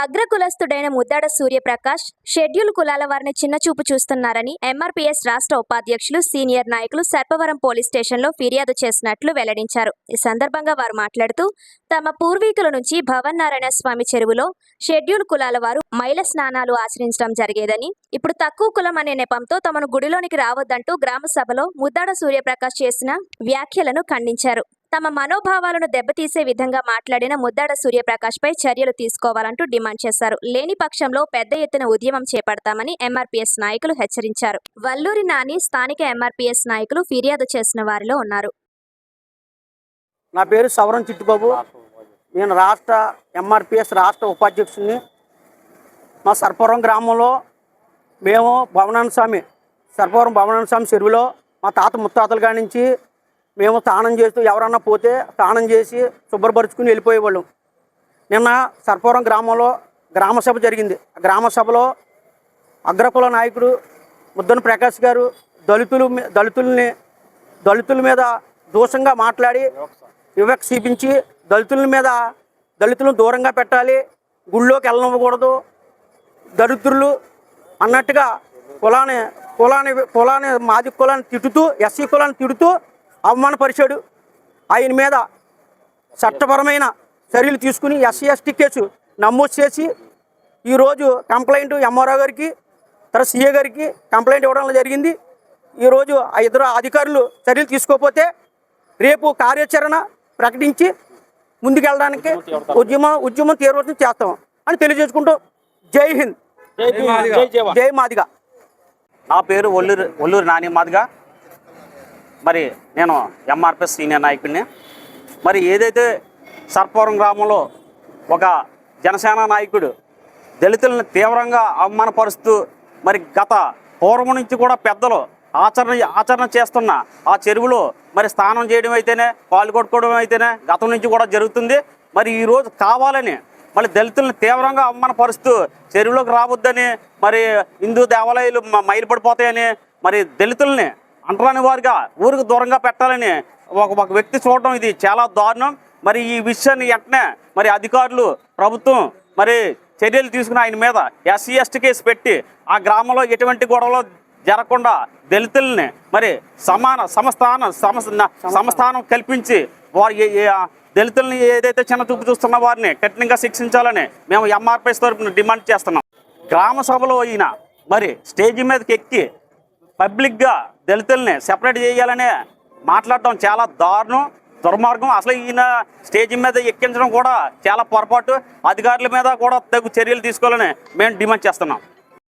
అగ్రకులస్తుడైన Muddada Suryaprakash schedule కులాల వారిని చిన్నచూపు చూస్తున్నారని ఎంఆర్పీఎస్ రాష్ట్ర ఉపాధ్యక్షులు సీనియర్ నాయకులు సర్పవరం పోలీస్ స్టేషన్లో ఫిర్యాదు చేసినట్లు వెల్లడించారు. ఈ సందర్భంగా వారు మాట్లాడుతూ తమ పూర్వీకుల నుంచి భవన్ నారాయణ స్వామి చెరువులో షెడ్యూల్ కులాల వారు మైల స్నానాలు ఆచరించడం జరిగేదని ఇప్పుడు తక్కువ కులం అనే నెపంతో తమను గుడిలోనికి రావద్దంటూ గ్రామ సభలో ముద్దాడ సూర్యప్రకాష్ చేసిన వ్యాఖ్యలను ఖండించారు. తమ మనోభావాలను దెబ్బతీసే విధంగా మాట్లాడిన ముద్దాడ సూర్యప్రకాష్ పై చర్యలు తీసుకోవాలంటూ డిమాండ్ చేశారు. లేని పక్షంలో పెద్ద ఎత్తున ఉద్యమం చేపడతామని ఎంఆర్పీఎస్ నాయకులు హెచ్చరించారు. వల్లూరి నాని స్థానిక ఎంఆర్పీఎస్ నాయకులు ఫిర్యాదు చేసిన వారిలో ఉన్నారు. నా పేరు సవరం చిట్టుబాబు. నేను రాష్ట్ర ఎంఆర్పిఎస్ రాష్ట్ర ఉపాధ్యక్షుడిని మా సర్పవరం గ్రామంలో మేము భవనాన స్వామి సర్పవరం భవనాన స్వామి చెరువులో మా తాత ముత్తాతల కాడి నుంచి మేము స్నానం చేస్తూ ఎవరన్నా పోతే స్నానం చేసి శుభ్రపరుచుకుని వెళ్ళిపోయేవాళ్ళం. నిన్న సర్పవరం గ్రామంలో గ్రామసభ జరిగింది. గ్రామసభలో అగ్రకుల నాయకుడు ముద్దన ప్రకాష్ గారు దళితులు దళితుల్ని దళితుల మీద దోషంగా మాట్లాడి వివక్ష చూపించి దళితుల మీద దళితులను దూరంగా పెట్టాలి గుళ్ళోకి వెళ్ళనివ్వకూడదు దరిద్రులు అన్నట్టుగా కులాన్ని కులాన్ని కులాన్ని మాది కులాన్ని తిట్టుతూ ఎస్సీ కులాన్ని తిడుతూ అవమానపరిచాడు. ఆయన మీద చట్టపరమైన చర్యలు తీసుకుని ఎస్సీ ఎస్టీ కేసు నమోదు చేసి ఈరోజు కంప్లైంట్ ఎంఆర్ఓ గారికి తర్వాత సీఏ గారికి కంప్లైంట్ ఇవ్వడం జరిగింది. ఈరోజు ఆ ఇద్దరు అధికారులు చర్యలు తీసుకోకపోతే రేపు కార్యాచరణ ప్రకటించి ముందుకెళ్ళడానికి ఉద్యమం ఉద్యమం తీవ్రతం చేస్తాం అని తెలియజేసుకుంటూ జై హింద్. జై మాదిగా. నా పేరు ఒల్లూరు ఒల్లూరు నాని మాదిగా. మరి నేను ఎంఆర్పీ సీనియర్ నాయకుడిని. మరి ఏదైతే సర్పవరం గ్రామంలో ఒక జనసేన నాయకుడు దళితులను తీవ్రంగా అవమానపరుస్తూ మరి గత పూర్వం నుంచి కూడా పెద్దలు ఆచరణ ఆచరణ చేస్తున్న ఆ చెరువులో మరి స్నానం చేయడం అయితేనే పాలు కొట్టుకోవడం అయితేనే గతం నుంచి కూడా జరుగుతుంది. మరి ఈరోజు కావాలని మళ్ళీ దళితులను తీవ్రంగా అవమానపరుస్తూ చెరువులోకి రావద్దని మరి హిందూ దేవాలయాలు మ- మైలుపడిపోతాయని మరి దళితుల్ని అంటరాని వారిగా ఊరికి దూరంగా పెట్టాలని ఒక ఒక వ్యక్తి చూడడం ఇది చాలా దారుణం. మరి ఈ విషయాన్ని వెంటనే మరి అధికారులు ప్రభుత్వం మరి చర్యలు తీసుకుని ఆయన మీద ఎస్సీ ఎస్టీ కేసు పెట్టి ఆ గ్రామంలో ఎటువంటి గొడవలు జరగకుండా దళితుల్ని మరి సమాన సమస్థానం సమ సమస్థానం. కల్పించి వారు దళితుల్ని ఏదైతే చిన్న చూపు చూస్తున్న వారిని కఠినంగా శిక్షించాలని మేము ఎంఆర్పిఎస్ తరఫున డిమాండ్ చేస్తున్నాం. గ్రామ సభలో అయిన మరి స్టేజ్ మీదకి ఎక్కి పబ్లిక్గా దళితుల్ని సెపరేట్ చేయాలనే మాట్లాడటం చాలా దారుణం దుర్మార్గం. అసలు ఈయన స్టేజ్ మీద ఎక్కించడం కూడా చాలా పొరపాటు. అధికారుల మీద కూడా తగు చర్యలు తీసుకోవాలని మేము డిమాండ్ చేస్తున్నాం.